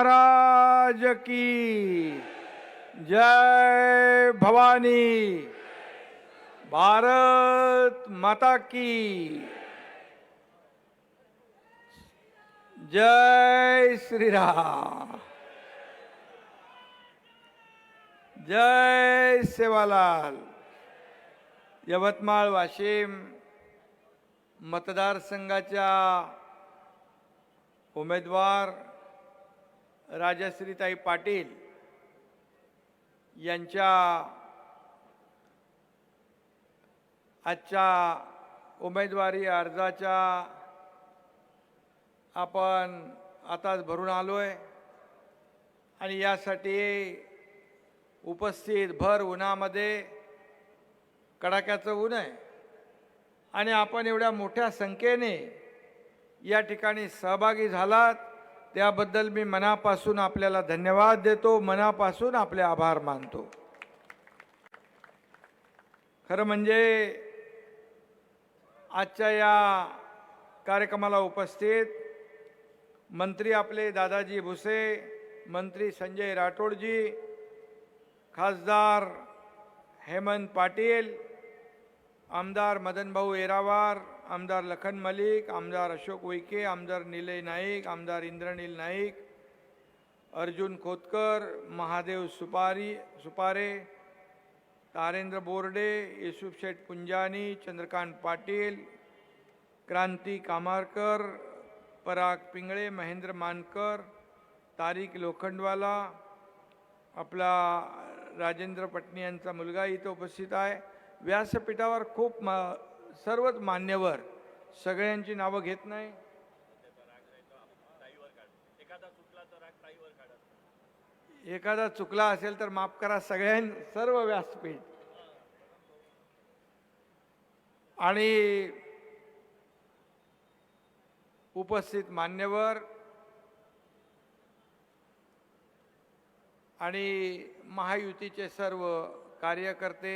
महाराज की। जय भवानी। भारत माता की। जय श्रीराम। जय सेवालाल। यवतमाळ वाशिम मतदारसंघाच्या उमेदवार राजश्रीताई पाटील यांच्या आजच्या उमेदवारी अर्जाच्या आपण आताच भरून आलो आहे आणि यासाठी उपस्थित भर उन्हामध्ये कडाक्याचं ऊन आहे. आणि आपण एवढ्या मोठ्या संख्येने या ठिकाणी सहभागी झालात. त्याबद्दल मी मनापासून आपल्याला धन्यवाद देतो मनापासून आपले आभार मानतो. खरं म्हणजे आजच्या या कार्यक्रमाला उपस्थित मंत्री आपले दादाजी भुसे मंत्री संजय राठोडजी खासदार हेमंत पाटील आमदार मदनभाऊ येरावार आमदार लखन मलिक आमदार अशोक उईके आमदार निलय नाईक आमदार इंद्रनील नाईक अर्जुन खोतकर महादेव सुपारी सुपारे तारेंद्र बोर्डे युसुफ शेठ पुंजानी चंद्रकांत पाटील क्रांती कामारकर पराग पिंगळे महेंद्र मानकर तारिक लोखंडवाला आपला राजेंद्र पटणी यांचा मुलगा इथं उपस्थित आहे. व्यासपीठावर खूप म सर्वच मान्यवर सगळ्यांची नावं घेत नाही. एखादा चुकला असेल तर माफ करा सगळ्यां सर्व व्यासपीठ. आणि उपस्थित मान्यवर आणि महायुतीचे सर्व कार्यकर्ते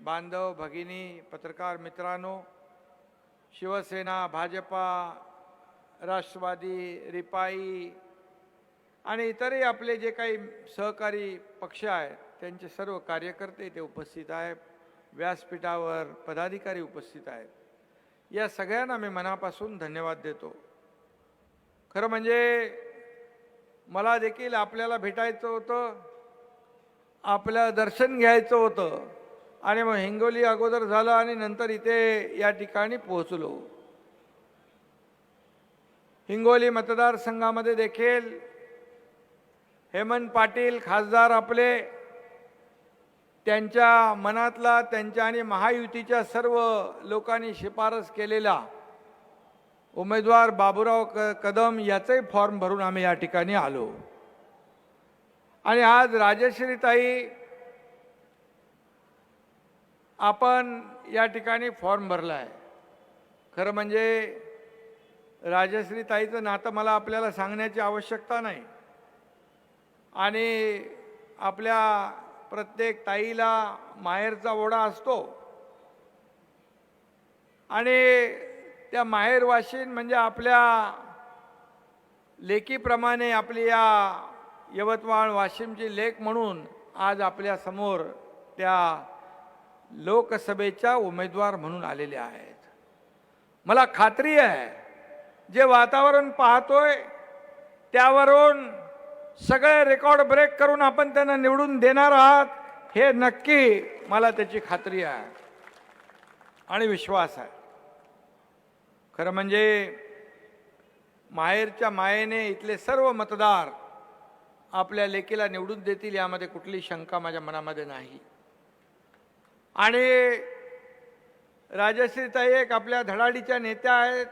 बांधव भगिनी पत्रकार मित्रांनो शिवसेना भाजपा राष्ट्रवादी रिपाई आणि इतरही आपले जे काही सहकारी पक्ष आहेत त्यांचे सर्व कार्यकर्ते ते उपस्थित आहेत. व्यासपीठावर पदाधिकारी उपस्थित आहेत. या सगळ्यांना मी मनापासून धन्यवाद देतो. खरं म्हणजे मला देखील आपल्याला भेटायचं होतं आपलं दर्शन घ्यायचं होतं. आणि मग हिंगोली अगोदर झालं आणि नंतर इथे या ठिकाणी पोहोचलो. हिंगोली मतदारसंघामध्ये देखील हेमंत पाटील खासदार आपले त्यांच्या मनातला त्यांच्या आणि महायुतीच्या सर्व लोकांनी शिफारस केलेला उमेदवार बाबूराव क कदम याचंही फॉर्म भरून आम्ही या ठिकाणी आलो. आणि आज राजश्रीताई आपण या ठिकाणी फॉर्म भरला आहे खरं म्हणजे राजश्री ताईचं नातं मला आपल्याला सांगण्याची आवश्यकता नाही. आणि आपल्या प्रत्येक ताईला माहेरचा ओढा असतो. आणि त्या माहेरवाशीन म्हणजे आपल्या लेकीप्रमाणे आपली या यवतमाळ वाशिमची लेख म्हणून आज आपल्यासमोर त्या लोकसभेच्या उमेदवार म्हणून आलेले आहेत. मला खात्री आहे जे वातावरण पाहतोय त्यावरून सगळे रेकॉर्ड ब्रेक करून आपण त्यांना निवडून देणार आहात हे नक्की मला त्याची खात्री आहे आणि विश्वास आहे. खरं म्हणजे माहेरच्या मायेने इथले सर्व मतदार आपल्या लेकीला निवडून देतील यामध्ये कुठली शंका माझ्या मनामध्ये नाही. आणि राजश्रीताई एक आपल्या धडाडीच्या नेत्या आहेत.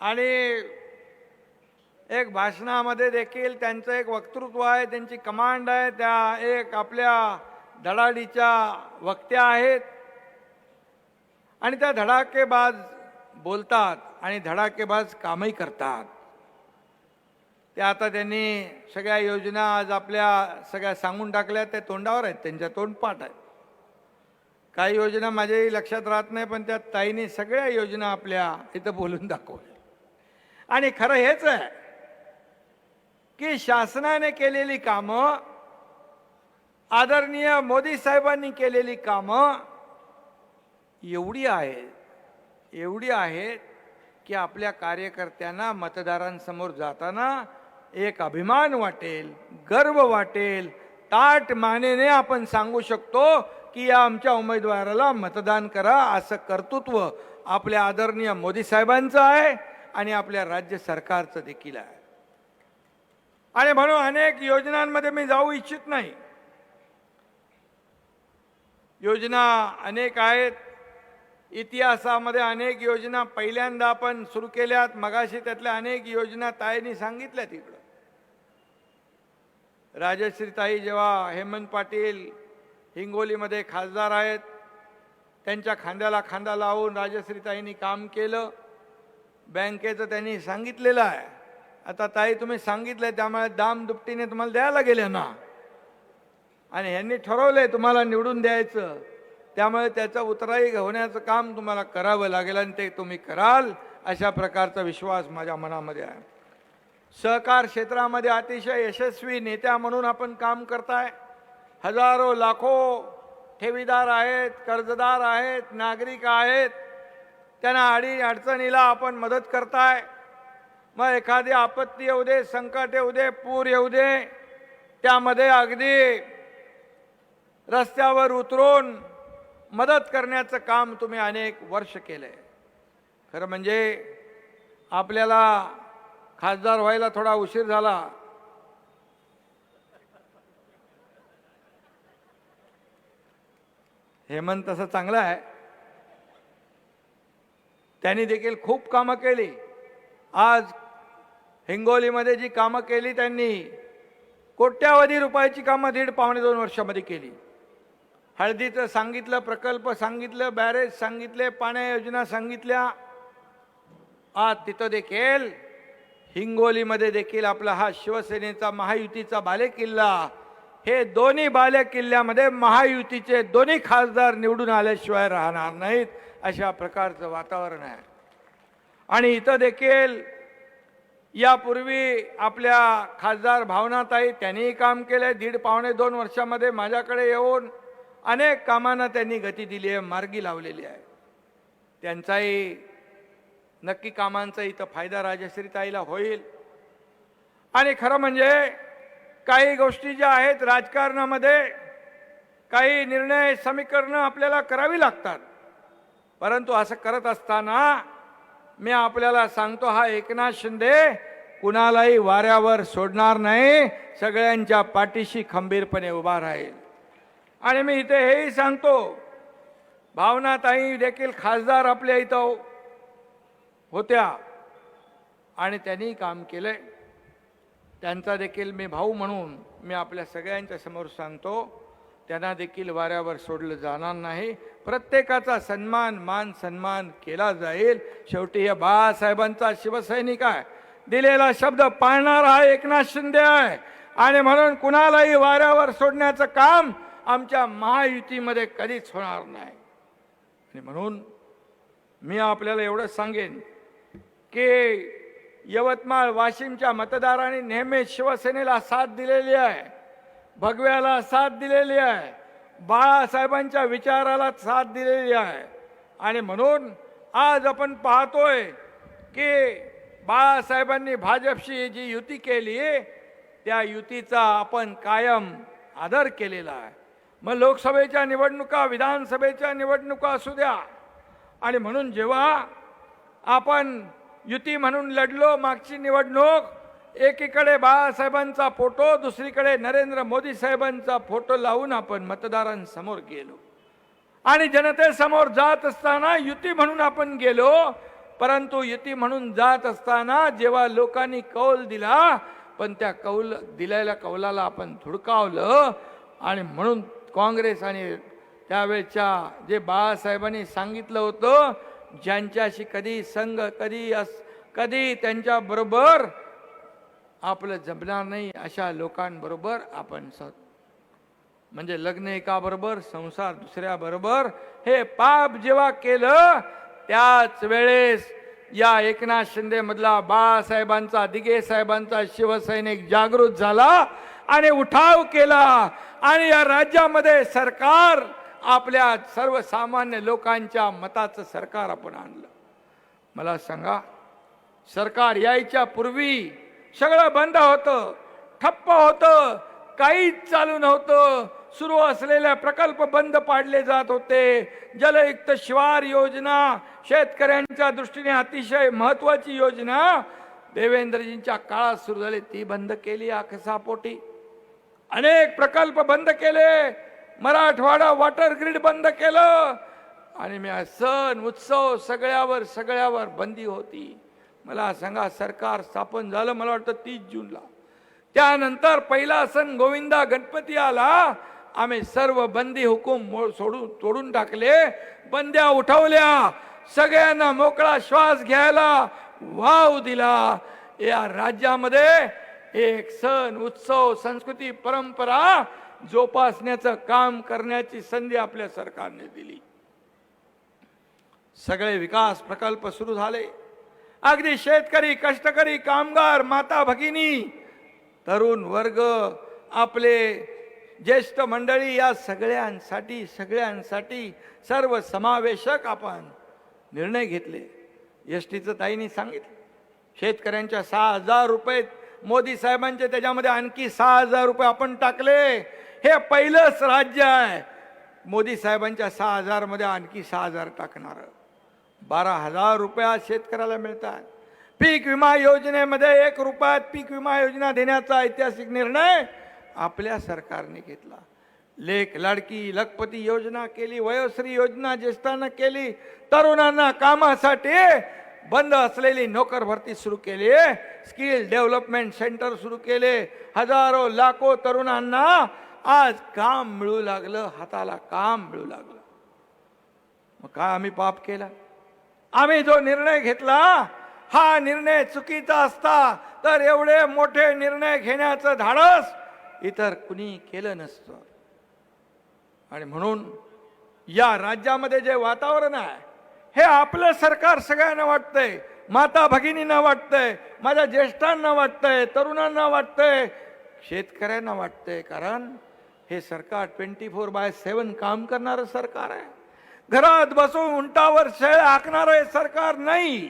आणि एक भाषणामध्ये देखील त्यांचं एक वक्तृत्व आहे त्यांची कमांड आहे त्या एक आपल्या धडाडीच्या वक्त्या आहेत. आणि त्या धडाकेबाज बोलतात आणि धडाकेबाज कामही करतात. त्या आता त्यांनी सगळ्या योजना आज आपल्या सगळ्या सांगून टाकल्या त्या तोंडावर आहेत त्यांच्या तोंडपाठ आहेत. काही योजना माझ्याही लक्षात राहत नाही पण त्या ताईने सगळ्या योजना आपल्या इथं बोलून दाखवल्या. आणि खरं हेच आहे की शासनाने केलेली कामं आदरणीय मोदी साहेबांनी केलेली कामं एवढी आहेत एवढी आहेत की आपल्या कार्यकर्त्यांना मतदारांसमोर जाताना एक अभिमान वाटेल गर्व वाटेल ताट मानेने आपण सांगू शकतो की या आमच्या उमेदवाराला मतदान करा असं कर्तृत्व आपल्या आदरणीय मोदी साहेबांचं आहे आणि आपल्या राज्य सरकारचं देखील आहे. आणि म्हणून अनेक योजनांमध्ये मी जाऊ इच्छित नाही. योजना अनेक आहेत. इतिहासामध्ये अनेक योजना पहिल्यांदा आपण सुरू केल्यात. मगाशी त्यातल्या अनेक योजना ताईंनी सांगितल्या तिकडं. राजश्रीताई जेव्हा हेमंत पाटील हिंगोलीमध्ये खासदार आहेत त्यांच्या खांद्याला खांदा लावून राजश्रीताईंनी काम केलं. बँकेचं त्यांनी सांगितलेलं आहे. आता ताई तुम्ही सांगितलं त्यामुळे दाम दुपटीने तुम्हाला द्यायला गेले ना. आणि ह्यांनी ठरवलंय तुम्हाला निवडून द्यायचं. त्यामुळे त्याचं उतराई होण्याचं काम तुम्हाला करावं लागेल आणि ते तुम्ही कराल अशा प्रकारचा विश्वास माझ्या मनामध्ये आहे. सहकार क्षेत्रामध्ये अतिशय यशस्वी नेत्या म्हणून आपण काम करताय. हजारो लाखो ठेवीदार आहेत कर्जदार आहेत नागरिक आहेत. त्यांना अडी अडचणीला आपण मदत करताय. मग एखादी आपत्ती येऊ दे संकट येऊ दे पूर येऊ दे त्यामध्ये अगदी रस्त्यावर उतरून मदत करण्याचं काम तुम्ही अनेक वर्ष केलंय. खरं म्हणजे आपल्याला खासदार व्हायला थोडा उशीर झाला. हेमंत तसं चांगला आहे. त्यांनी देखील खूप कामं केली. आज हिंगोलीमध्ये जी कामं केली त्यांनी कोट्यावधी रुपयाची कामं दीड पावणे दोन वर्षामध्ये केली. हळदीचं सांगितलं प्रकल्प सांगितलं बॅरेज सांगितले पाण्या योजना सांगितल्या. आज तिथं देखील हिंगोलीमध्ये देखील आपला हा शिवसेनेचा महायुतीचा बालेकिल्ला. हे दोन्ही बाले किल्ल्यामध्ये महायुतीचे दोन्ही खासदार निवडून आल्याशिवाय राहणार नाहीत अशा प्रकारचं वातावरण आहे. आणि इथं देखील यापूर्वी आपल्या खासदार भावनाताई त्यांनीही काम केलंय. दीड पावणे दोन वर्षामध्ये माझ्याकडे येऊन अनेक कामांना त्यांनी गती दिली आहे मार्गी लावलेली आहे. त्यांचाही नक्की कामांचा इथं फायदा राजश्रीताईला होईल. आणि खरं म्हणजे काही गोष्टी ज्या आहेत राजकारणामध्ये काही निर्णय समीकरणं आपल्याला करावी लागतात. परंतु असं करत असताना मी आपल्याला सांगतो हा एकनाथ शिंदे कुणालाही वाऱ्यावर सोडणार नाही सगळ्यांच्या पाठीशी खंबीरपणे उभा राहील. आणि मी इथे हेही सांगतो भावनाताई देखील खासदार आपल्या इथं होत्या. आणि त्यांनी काम केलंय. त्यांचा देखील मी भाऊ म्हणून मी आपल्या सगळ्यांच्या समोर सांगतो त्यांना देखील वाऱ्यावर सोडलं जाणार नाही. प्रत्येकाचा सन्मान मान सन्मान केला जाईल. शेवटी हे बाळासाहेबांचा शिवसैनिक आहे. दिलेला शब्द पाळणारा एकनाथ शिंदे आहे. आणि म्हणून कुणालाही वाऱ्यावर सोडण्याचं काम आमच्या महायुतीमध्ये कधीच होणार नाही. आणि म्हणून मी आपल्याला एवढंच सांगेन की यवतमाळ वाशिमच्या मतदारांनी नेहमी शिवसेनेला साथ दिलेली आहे भगव्याला साथ दिलेली आहे बाळासाहेबांच्या विचाराला साथ दिलेली आहे. आणि म्हणून आज आपण पाहतोय की बाळासाहेबांनी भाजपशी जी युती केली त्या युतीचा आपण कायम आदर केलेला आहे. मग लोकसभेच्या निवडणुका विधानसभेच्या निवडणुका असू द्या. आणि म्हणून जेव्हा आपण युती म्हणून लढलो मागची निवडणूक. एकीकडे बाळासाहेबांचा फोटो दुसरीकडे नरेंद्र मोदी साहेबांचा फोटो लावून आपण मतदारांसमोर गेलो. आणि जनतेसमोर जात असताना युती म्हणून आपण गेलो परंतु युती म्हणून जात असताना जेव्हा लोकांनी कौल दिला पण त्या कौल दिलेल्या कौलाला आपण धुडकावलं आणि म्हणून काँग्रेस आणि त्यावेळच्या जे बाळासाहेबांनी सांगितलं होतं ज्यांच्याशी कधी संघ कधी अस कधी त्यांच्या बरोबर आपलं जमणार नाही अशा लोकांबरोबर आपण स म्हणजे लग्न एकाबरोबर संसार दुसऱ्या बरोबर हे पाप जेव्हा केलं त्याच वेळेस या एकनाथ शिंदे मधला बाळासाहेबांचा दिगे साहेबांचा शिवसैनिक जागृत झाला आणि उठाव केला. आणि या राज्यामध्ये सरकार आपल्या सर्वसामान्य लोकांच्या मताचं सरकार आपण आणलं. मला सांगा सरकार यायच्या पूर्वी सगळं बंद होतं ठप्प होतं काहीच चालू नव्हतं. सुरू असलेल्या प्रकल्प बंद पाडले जात होते. जलयुक्त शिवार योजना शेतकऱ्यांच्या दृष्टीने अतिशय महत्वाची योजना. देवेंद्रजींच्या काळात सुरू झाली ती बंद केली अखसापोटी अनेक प्रकल्प बंद केले. मराठवाडा वॉटर ग्रीड बंद केलं. आणि मी सण उत्सव सगळ्यावर सगळ्यावर बंदी होती. मला सांगा सरकार स्थापन झालं मला वाटतं तीस जूनला. त्यानंतर पहिला सण गोविंदा गणपती आला. आम्ही सर्व बंदी हुकूम मो- सोडून तोडून टाकले. बंद्या उठवल्या. सगळ्यांना मोकळा श्वास घ्यायला वाव दिला. या राज्यामध्ये एक सण उत्सव संस्कृती परंपरा जोपासण्याचं काम करण्याची संधी आपल्या सरकारने दिली. सगळे विकास प्रकल्प सुरू झाले. अगदी शेतकरी कष्टकरी कामगार माता भगिनी तरुण वर्ग आपले ज्येष्ठ मंडळी या सगळ्यांसाठी सगळ्यांसाठी सर्व समावेशक आपण निर्णय घेतले. एस टीचं ताईंनी सांगितलं. शेतकऱ्यांच्या सहा हजार रुपये मोदी साहेबांचे त्याच्यामध्ये आणखी सहा हजार रुपये आपण टाकले. हे पहिलंच राज्य आहे. मोदी साहेबांच्या सहा हजारमध्ये आणखी सहा हजार टाकणार. बारा हजार रुपया शेतकऱ्याला मिळतात. पीक विमा योजनेमध्ये एक रुपयात पीक विमा योजना देण्याचा ऐतिहासिक निर्णय आपल्या सरकारने घेतला. लेख लाडकी लखपती योजना केली वयोश्री योजना ज्येष्ठांना केली तरुणांना कामासाठी बंद असलेली नोकर भरती सुरू केली स्किल डेव्हलपमेंट सेंटर सुरू केले हजारो लाखो तरुणांना आज काम मिळू लागलं हाताला काम मिळू लागलं. मग काय आम्ही पाप केला? आम्ही जो निर्णय घेतला हा निर्णय चुकीचा असता तर एवढे मोठे निर्णय घेण्याचं धाडस इतर कुणी केलं नसतं. आणि म्हणून या राज्यामध्ये जे वातावरण आहे हे आपलं सरकार सगळ्यांना वाटतंय माता भगिनींना वाटतंय माझ्या ज्येष्ठांना वाटतंय तरुणांना वाटतंय शेतकऱ्यांना वाटतंय कारण हे सरकार ट्वेंटी फोर बाय सेवन काम करणारं सरकार आहे. घरात बसून उंटावर शेळ आखणारं हे सरकार नाही.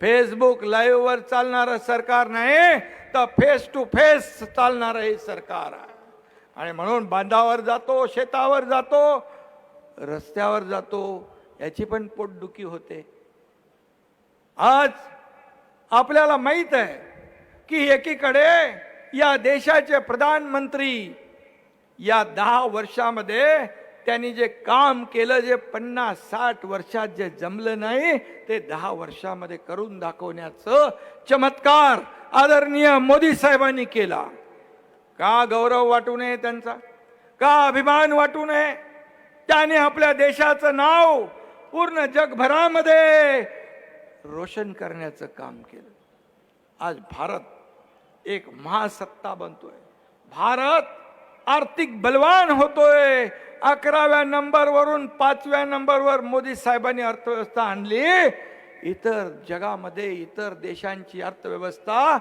फेसबुक लाईव्हवर चालणारं सरकार नाही तर फेस टू फेस चालणारं हे सरकार आहे. आणि म्हणून बांधावर जातो शेतावर जातो रस्त्यावर जातो याची पण पोटदुखी होते. आज आपल्याला माहीत आहे की एकीकडे या देशाचे प्रधानमंत्री या दहा वर्षामध्ये त्यांनी जे काम केलं जे पन्नास साठ वर्षात जे जमलं नाही ते दहा वर्षामध्ये करून दाखवण्याचं चमत्कार आदरणीय मोदी साहेबांनी केला. का गौरव वाटू नये त्यांचा? का अभिमान वाटू नये? त्याने आपल्या देशाचं नाव पूर्ण जगभरामध्ये रोशन करण्याचं काम केलं. आज भारत एक महासत्ता बनतोय. भारत आर्थिक बलवान होतोय. अकराव्या नंबरवरून पाचव्या नंबरवर मोदी साहेबांनी अर्थव्यवस्था आणली. इतर जगामध्ये इतर देशांची अर्थव्यवस्था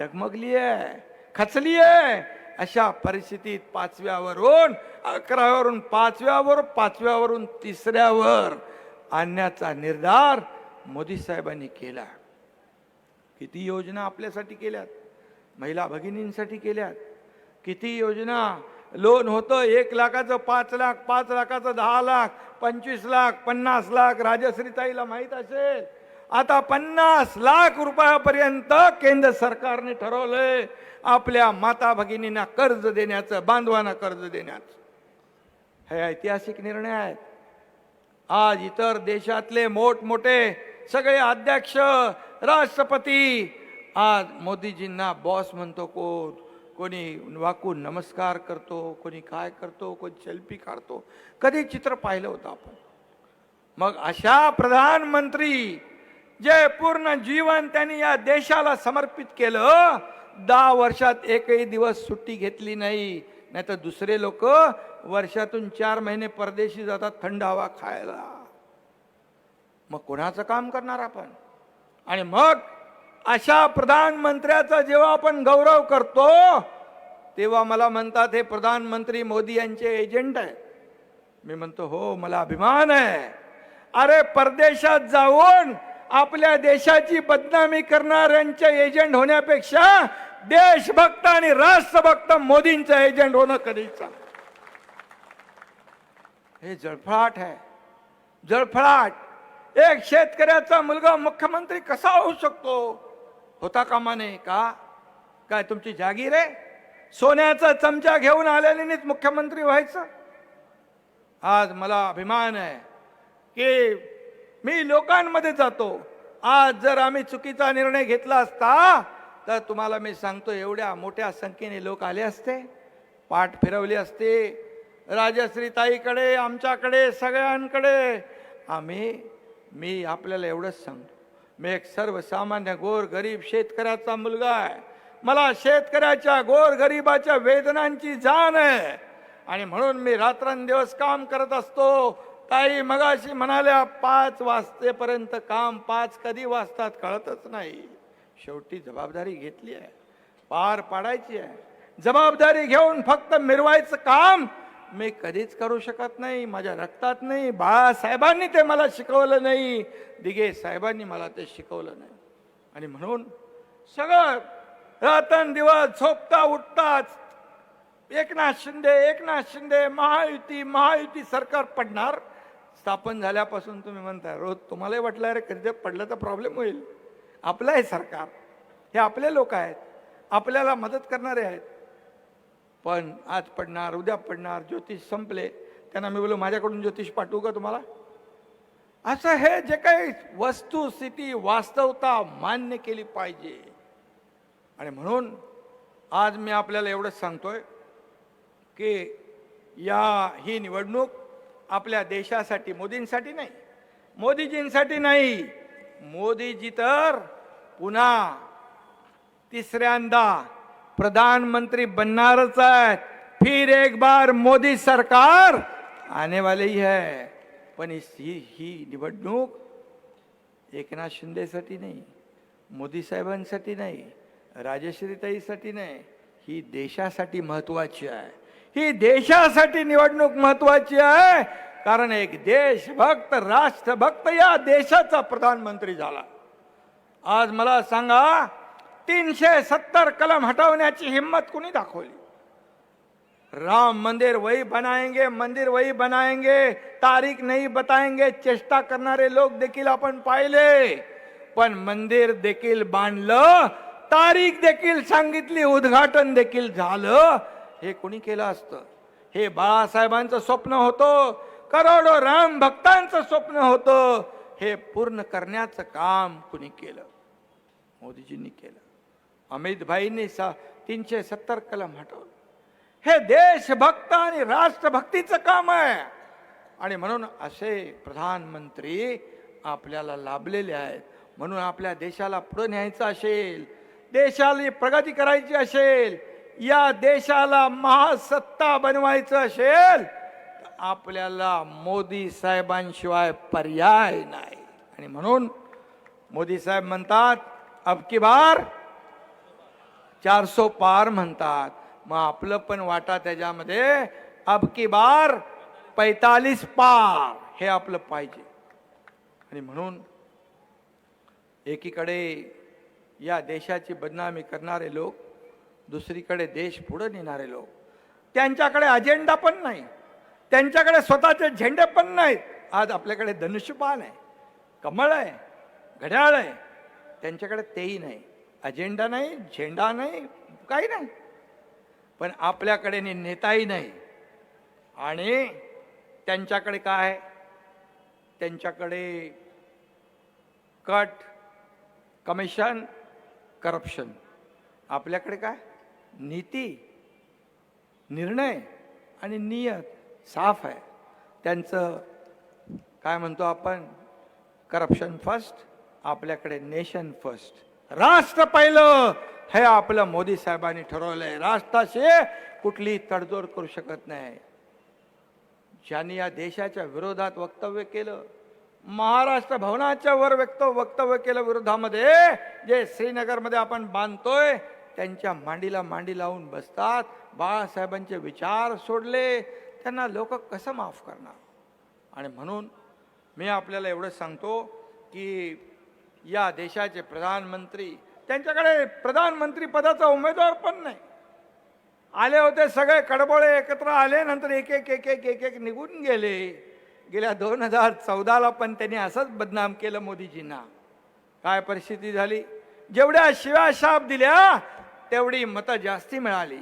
डगमगली आहे खचली आहे अशा परिस्थितीत पाचव्यावरून अकराव्यावरून पाचव्यावर पाचव्यावरून तिसऱ्यावर आणण्याचा निर्धार मोदी साहेबांनी केला. किती योजना आपल्यासाठी केल्यात? महिला भगिनींसाठी केल्यात? किती योजना? लोन होतं एक लाखाचं पाच लाख पाच लाखाचं दहा लाख पंचवीस लाख पन्नास लाख. राजश्रीताईला माहीत असेल. आता पन्नास लाख रुपयापर्यंत केंद्र सरकारने ठरवलंय आपल्या माता भगिनींना कर्ज देण्याचं बांधवांना कर्ज देण्याचं. हे ऐतिहासिक निर्णय आहेत. आज इतर देशातले मोठमोठे सगळे अध्यक्ष राष्ट्रपती आज मोदीजींना बॉस म्हणतो कोण? कोणी वाकून नमस्कार करतो कोणी काय करतो कोणी सेल्फी काढतो. कधी चित्र पाहिलं होतं आपण? मग अशा प्रधानमंत्री जे पूर्ण जीवन त्यांनी या देशाला समर्पित केलं दहा वर्षात एकही दिवस सुट्टी घेतली नाही. नाहीतर दुसरे लोक वर्षातून चार महिने परदेशी जातात थंड हवा खायला. मग कोणाचं काम करणार आपण? आणि मग अशा प्रधानमंत्र्याचा जेव्हा आपण गौरव करतो तेव्हा मला म्हणतात हे प्रधानमंत्री मोदी यांचे एजंट आहे. मी म्हणतो हो मला अभिमान आहे. अरे परदेशात जाऊन आपल्या देशाची बदनामी करणाऱ्यांचे एजंट होण्यापेक्षा देशभक्त आणि राष्ट्रभक्त मोदींचं एजंट होणं कधीच हे जळफळाट आहे. जळफळाट. एक शेतकऱ्याचा मुलगा मुख्यमंत्री कसा होऊ शकतो? होता कामा नाही का? काय तुमची जागीर आहे? सोन्याचा चमचा घेऊन आलेलीच मुख्यमंत्री व्हायचं? आज मला अभिमान आहे की मी लोकांमध्ये जातो. आज जर आम्ही चुकीचा निर्णय घेतला असता तर तुम्हाला मी सांगतो एवढ्या मोठ्या संख्येने लोक आले असते पाठ फिरवली असते. राजश्रीताईकडे आमच्याकडे सगळ्यांकडे. आम्ही मी आपल्याला एवढंच सांगतो. मी एक सर्वसामान्य गोर गरीब शेतकऱ्याचा मुलगा आहे. मला शेतकऱ्याच्या गोर गरिबाच्या वेदनांची जाण आहे. आणि म्हणून मी रात्रंदिवस काम करत असतो. ताई मगाशी म्हणाल्या पाच वाजतेपर्यंत काम पाच कधी वाजतात कळतच नाही. शेवटी जबाबदारी घेतली आहे. पार पाडायची आहे. जबाबदारी घेऊन फक्त मिरवायचं काम मी कधीच करू शकत नाही माझ्या रक्तात नाही बाळासाहेबांनी ते मला शिकवलं नाही दिघे साहेबांनी मला ते शिकवलं नाही. आणि म्हणून सगळं रात्रंदिवस झोपता उठताच एकनाथ शिंदे एकनाथ शिंदे महायुती महायुती सरकार पडणार स्थापन झाल्यापासून तुम्ही म्हणता रोज तुम्हालाही वाटलं अरे कधी पडलं तर प्रॉब्लेम होईल. आपलं आहे सरकार. हे आपले लोक आहेत. आपल्याला मदत करणारे आहेत. पण आज पडणार उद्या पडणार ज्योतिष संपले. त्यांना मी बोललो माझ्याकडून ज्योतिष पाठवू का तुम्हाला? असं हे जे काही वस्तुस्थिती वास्तवता मान्य केली पाहिजे. आणि म्हणून आज मी आपल्याला एवढंच सांगतोय की या ही निवडणूक आपल्या देशासाठी मोदींसाठी नाही. मोदीजींसाठी नाही. मोदीजी तर पुन्हा तिसऱ्यांदा प्रधानमंत्री बनणारच आहेत. फिर एक बार मोदी सरकार आने वाली है. पण इस- ही ही निवडणूक एकनाथ शिंदेसाठी नाही मोदी साहेबांसाठी नाही राजश्रीताईसाठी नाही. ही देशासाठी महत्वाची आहे. ही देशासाठी निवडणूक महत्वाची आहे. कारण एक देशभक्त राष्ट्रभक्त या देशाचा प्रधानमंत्री झाला. आज मला सांगा तीनशे सत्तर कलम हटवण्याची हिम्मत कुणी दाखवली? राम मंदिर वही बनाएंगे मंदिर वही बनाएंगे तारीख नाही बताएंगे चेष्टा करणारे लोक देखील आपण पाहिले. पण मंदिर देखील बांधलं तारीख देखील सांगितली उद्घाटन देखील झालं. हे कुणी केलं असतं? हे बाळासाहेबांचं स्वप्न होतं करोडो राम भक्तांचं स्वप्न होतं. हे पूर्ण करण्याचं काम कुणी केलं? मोदीजींनी केलं. अमितभाईंनी सा तीनशे सत्तर कलम हटवलं. हे देशभक्त आणि राष्ट्रभक्तीचं काम आहे. आणि म्हणून असे प्रधानमंत्री आपल्याला लाभलेले आहेत. म्हणून आपल्या देशाला पुढे न्यायचं असेल देशाला प्रगती करायची असेल या देशाला महासत्ता बनवायचं असेल तर आपल्याला मोदी साहेबांशिवाय पर्याय नाही. आणि म्हणून मोदी साहेब म्हणतात अबकी बार चारसो पार म्हणतात. मग आपलं पण वाटा त्याच्यामध्ये अबकी बार पैतालीस पार. हे आपलं पाहिजे. आणि म्हणून एकीकडे या देशाची बदनामी करणारे लोक दुसरीकडे देश पुढे नेणारे लोक. त्यांच्याकडे अजेंडा पण नाही. त्यांच्याकडे स्वतःचे झेंडे पण नाहीत. आज आपल्याकडे धनुष्यपान आहे कमळ आहे घड्याळ आहे. त्यांच्याकडे तेही नाही. अजेंडा नाही झेंडा नाही काही नाही. पण आपल्याकडे ने- नेताही नाही. आणि त्यांच्याकडे काय? त्यांच्याकडे कट कमिशन करप्शन. आपल्याकडे काय? नीती निर्णय आणि नियत साफ आहे. त्यांचं काय म्हणतो आपण? करप्शन फर्स्ट आपल्याकडे नेशन फर्स्ट. राष्ट्र पाहिलं हे आपलं मोदी साहेबांनी ठरवलंय. राष्ट्राशी कुठली तडजोड करू शकत नाही. ज्यांनी या देशाच्या विरोधात वक्तव्य केलं महाराष्ट्र भवनाच्या वर व्यक्त वक्तव्य केलं विरोधामध्ये जे श्रीनगरमध्ये आपण बांधतोय त्यांच्या मांडीला मांडी लावून बसतात. बाळासाहेबांचे विचार सोडले त्यांना लोक कसं माफ करणार? आणि म्हणून मी आपल्याला एवढं सांगतो की या देशाचे प्रधानमंत्री त्यांच्याकडे प्रधानमंत्री पदाचा उमेदवार पण नाही. आले होते सगळे कडबोळे एकत्र आले नंतर एक एक एक एक एक एक निघून गेले. गेल्या दोन हजार चौदाला पण त्यांनी असंच बदनाम केलं मोदीजींना. काय परिस्थिती झाली? जेवढ्या शिव्या शाप दिल्या तेवढी मतं जास्ती मिळाली.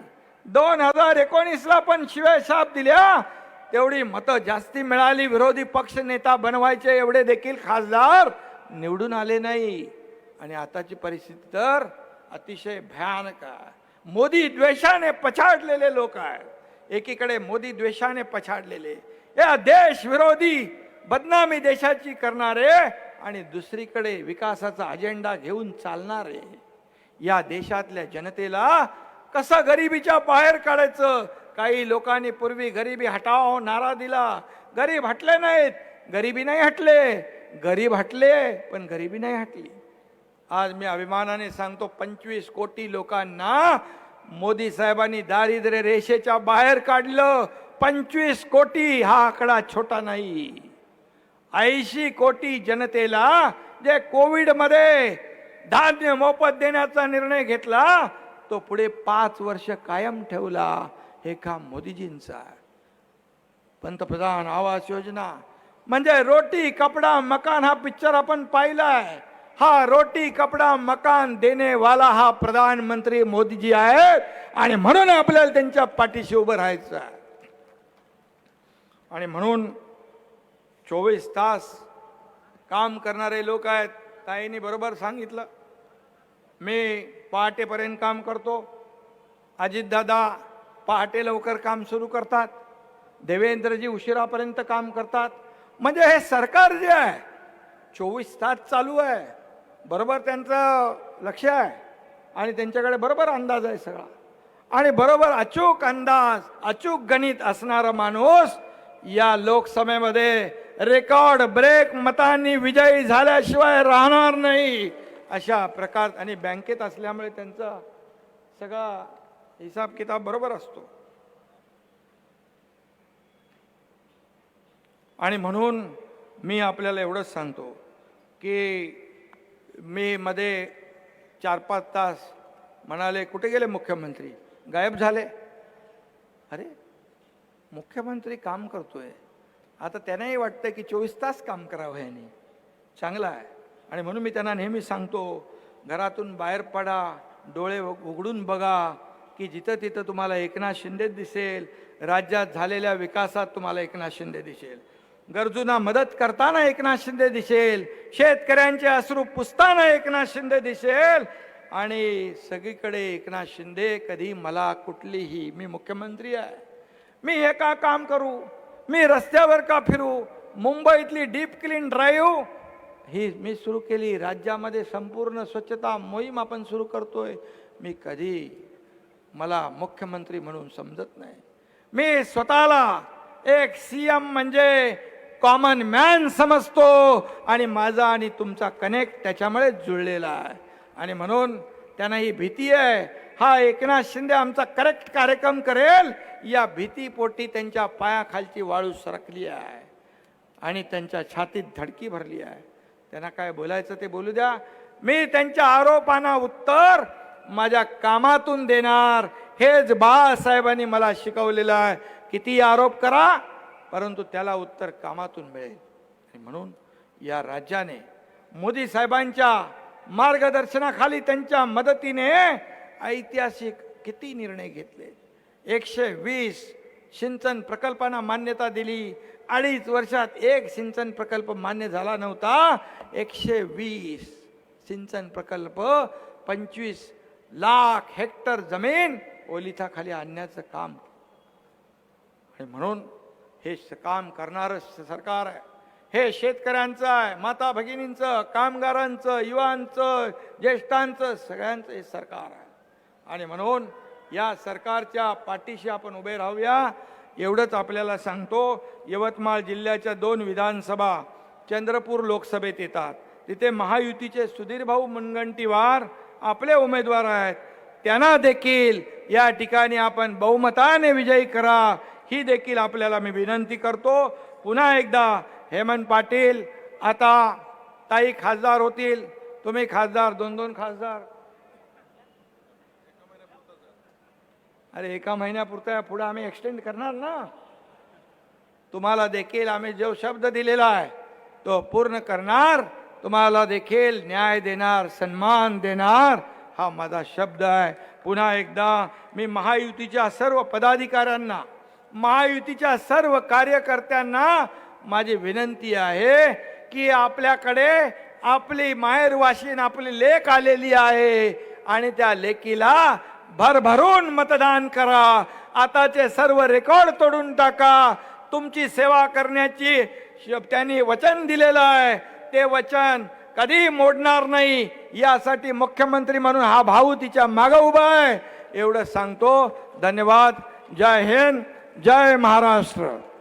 दोन हजार एकोणीसला पण शिव्या शाप दिल्या तेवढी मतं जास्ती मिळाली. विरोधी पक्ष नेता बनवायचे एवढे देखील खासदार निवडून आले नाही. आणि आताची परिस्थिती तर अतिशय भयानक आहे. मोदी द्वेषाने पछाडलेले लोक आहेत. एकीकडे मोदी द्वेषाने पछाडलेले. या देश विरोधी बदनामी देशाची करणारे आणि दुसरीकडे विकासाचा अजेंडा घेऊन चालणारे. या देशातल्या जनतेला कसं गरिबीच्या बाहेर काढायचं? काही लोकांनी पूर्वी गरिबी हटाव नारा दिला. गरीब हटले नाहीत. गरिबी नाही हटले. गरीब हटले पण गरिबी नाही हटली. आज मी अभिमानाने सांगतो पंचवीस कोटी लोकांना मोदी साहेबांनी दारिद्र्य रेषेच्या बाहेर काढलं. पंचवीस कोटी हा आकडा छोटा नाही. ऐंशी कोटी जनतेला जे कोविडमध्ये धान्य मोफत देण्याचा निर्णय घेतला तो पुढे पाच वर्ष कायम ठेवला. हे काम मोदीजींचा पंतप्रधान आवास योजना म्हणजे रोटी कपडा मकान हा पिक्चर आपण पाहिलाय हा रोटी कपडा मकान देणे वाला हा प्रधानमंत्री मोदीजी आहेत. आणि म्हणून आपल्याला त्यांच्या पाठीशी उभं राहायचं आहे. आणि म्हणून चोवीस तास काम करणारे लोक आहेत. ताईंनी बरोबर सांगितलं. मी पहाटेपर्यंत काम करतो. अजितदादा पहाटे लवकर काम सुरू करतात. देवेंद्रजी उशिरापर्यंत काम करतात. म्हणजे हे सरकार जे आहे चोवीस तास चालू आहे. बरोबर त्यांचं लक्ष आहे. आणि त्यांच्याकडे बरोबर अंदाज आहे सगळा. आणि बरोबर अचूक अंदाज अचूक गणित असणारा माणूस या लोकसभेमध्ये रेकॉर्ड ब्रेक मतांनी विजयी झाल्याशिवाय राहणार नाही अशा प्रकार आणि बँकेत असल्यामुळे त्यांचा सगळा हिसाब किताब बरोबर असतो. आणि म्हणून मी आपल्याला एवढंच सांगतो की मी मध्ये चार पाच तास म्हणाले कुठे गेले मुख्यमंत्री? गायब झाले. अरे मुख्यमंत्री काम करतोय. आता त्यांनाही वाटतं की चोवीस तास काम करावं ह्यानी. चांगलं आहे. आणि म्हणून मी त्यांना नेहमी सांगतो घरातून बाहेर पडा डोळे उघडून बघा की जिथं तिथं तुम्हाला एकनाथ शिंदे दिसेल राज्यात झालेल्या विकासात तुम्हाला एकनाथ शिंदे दिसेल. गरजूंना मदत करताना एकनाथ शिंदे दिसेल. शेतकऱ्यांचे अश्रू पुसताना एकनाथ शिंदे दिसेल. आणि सगळीकडे एकनाथ शिंदे कधी मला कुठलीही मी मुख्यमंत्री आहे. मी हे का काम करू? मी रस्त्यावर का फिरू? मुंबईतली डीप क्लीन ड्राईव्ह? ही मी सुरू केली. राज्यामध्ये संपूर्ण स्वच्छता मोहीम आपण सुरू करतोय. मी कधी मला मुख्यमंत्री म्हणून समजत नाही. मी स्वतःला एक सीएम म्हणजे कॉमन मॅन समजतो आणि माझा आणि तुमचा कनेक्ट त्याच्यामुळे जुळलेला आहे. आणि म्हणून त्यांना ही भीती आहे. हा एकनाथ शिंदे आमचा करेक्ट कार्यक्रम करेल. या भीतीपोटी त्यांच्या पायाखालची वाळू सरकली आहे. आणि त्यांच्या छातीत धडकी भरली आहे. त्यांना काय बोलायचं ते बोलू द्या. मी त्यांच्या आरोपांना उत्तर माझ्या कामातून देणार. हेच बाळासाहेबांनी मला शिकवलेलं आहे. किती आरोप करा परंतु त्याला उत्तर कामातून मिळेल. आणि म्हणून या राज्याने मोदी साहेबांच्या मार्गदर्शनाखाली त्यांच्या मदतीने ऐतिहासिक किती निर्णय घेतले? एकशे वीस सिंचन प्रकल्पांना मान्यता दिली. अडीच वर्षात एक सिंचन प्रकल्प मान्य झाला नव्हता. एकशे वीस सिंचन प्रकल्प पंचवीस लाख हेक्टर जमीन ओलिताखाली आणण्याचं काम. आणि म्हणून हे स- काम करणारं स- सरकार आहे. हे शेतकऱ्यांचं आहे माता भगिनींचं कामगारांचं युवांचं ज्येष्ठांचं सगळ्यांचं हे सरकार आहे. आणि म्हणून या सरकारच्या पाठीशी आपण उभे राहूया. एवढंच आपल्याला सांगतो यवतमाळ जिल्ह्याच्या दोन विधानसभा चंद्रपूर लोकसभेत येतात. तिथे महायुतीचे सुधीरभाऊ मुनगंटीवार आपले उमेदवार आहेत. त्यांना देखील या ठिकाणी आपण बहुमताने विजयी करा. ही देखील आपल्याला मी विनंती करतो. पुन्हा एकदा हेमंत पाटील आता ताई खासदार होतील. तुम्ही खासदार दोन दोन खासदार. अरे एका महिन्यापुरता पुढे आम्ही एक्सटेंड करणार ना? तुम्हाला देखील आम्ही जो शब्द दिलेला आहे तो पूर्ण करणार. तुम्हाला देखील न्याय देणार सन्मान देणार हा माझा शब्द आहे. पुन्हा एकदा मी महायुतीच्या सर्व पदाधिकाऱ्यांना महायुतीच्या सर्व कार्यकर्त्यांना माझी विनंती आहे की आपल्याकडे आपली माहेरवाशीन आपली लेख आलेली आहे आणि त्या लेकीला भरभरून मतदान करा. आताचे सर्व रेकॉर्ड तोडून टाका. तुमची सेवा करण्याची त्यांनी वचन दिलेलं आहे. ते वचन कधी मोडणार नाही यासाठी मुख्यमंत्री म्हणून हा भाऊ तिच्या मागं उभा आहे. एवढं सांगतो. धन्यवाद. जय हिंद. जय महाराष्ट्र.